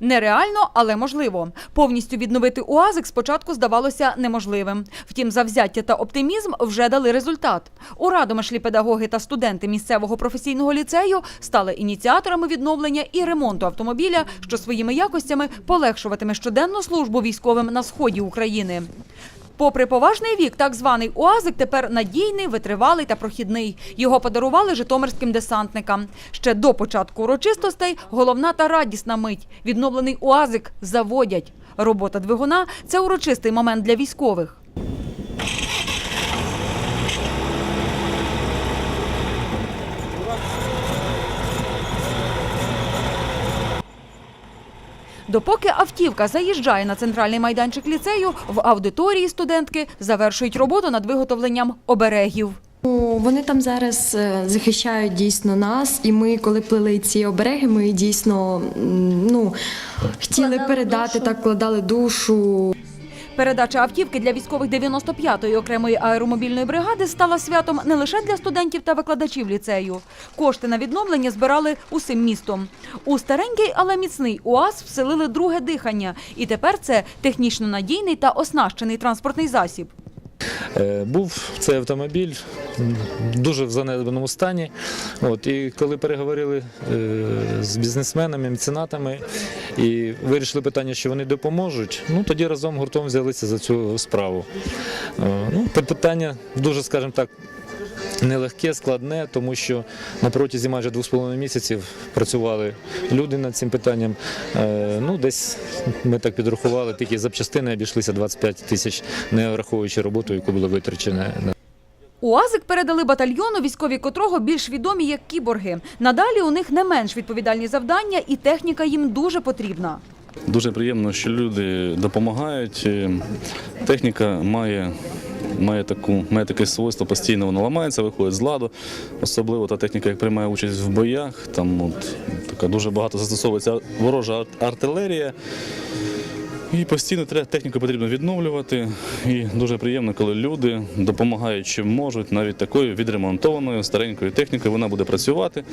Нереально, але можливо. Повністю відновити УАЗик спочатку здавалося неможливим. Втім, завзяття та оптимізм вже дали результат. У Радомишлі педагоги та студенти місцевого професійного ліцею стали ініціаторами відновлення і ремонту автомобіля, що своїми якостями полегшуватиме щоденну службу військовим на сході України. Попри поважний вік, так званий УАЗик тепер надійний, витривалий та прохідний. Його подарували житомирським десантникам. Ще до початку урочистостей головна та радісна мить. Відновлений УАЗик заводять. Робота двигуна – це урочистий момент для військових. Допоки автівка заїжджає на центральний майданчик ліцею, в аудиторії студентки завершують роботу над виготовленням оберегів. Вони там зараз е, захищають дійсно нас, і ми, коли плели ці обереги, ми дійсно ну, хотіли передати, так кладали душу. Передача автівки для військових 95-ї окремої аеромобільної бригади стала святом не лише для студентів та викладачів ліцею. Кошти на відновлення збирали усім містом. У старенький, але міцний УАЗ вселили друге дихання, і тепер це технічно надійний та оснащений транспортний засіб. Е, Був цей автомобіль дуже в занедбаному стані. От, і коли переговорили е, з бізнесменами, меценатами і вирішили питання, що вони допоможуть, ну тоді разом гуртом взялися за цю справу. Е, Ну, питання дуже, скажімо так. Нелегке, складне, тому що на протязі майже двох з половиною місяців працювали люди над цим питанням. Е, ну, десь ми так підрахували, тільки запчастини обійшлися 25 тисяч, не враховуючи роботу, яку було витрачено УАЗик передали батальйону, військові котрого більш відомі як кіборги. Надалі у них не менш відповідальні завдання, і техніка їм дуже потрібна. Дуже приємно, що люди допомагають. Е, Техніка має, має, таку, має таке свойство, постійно воно ламається, виходить з ладу. Особливо та техніка, як приймає участь в боях, там от, така дуже багато застосовується ворожа ар- артилерія. І постійно техніку потрібно відновлювати. І дуже приємно, коли люди допомагають, чим можуть, навіть такою відремонтованою старенькою технікою вона буде працювати.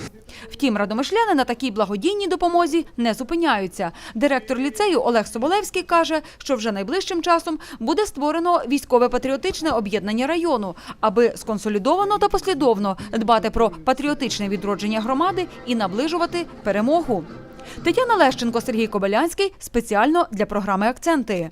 Втім, радомишляни на такій благодійній допомозі не зупиняються. Директор ліцею Олег Соболевський каже, що вже найближчим часом буде створено військове патріотичне об'єднання району, аби сконсолідовано та послідовно дбати про патріотичне відродження громади і наближувати перемогу. Тетяна Лещенко, Сергій Кобилянський спеціально для програми Акценти.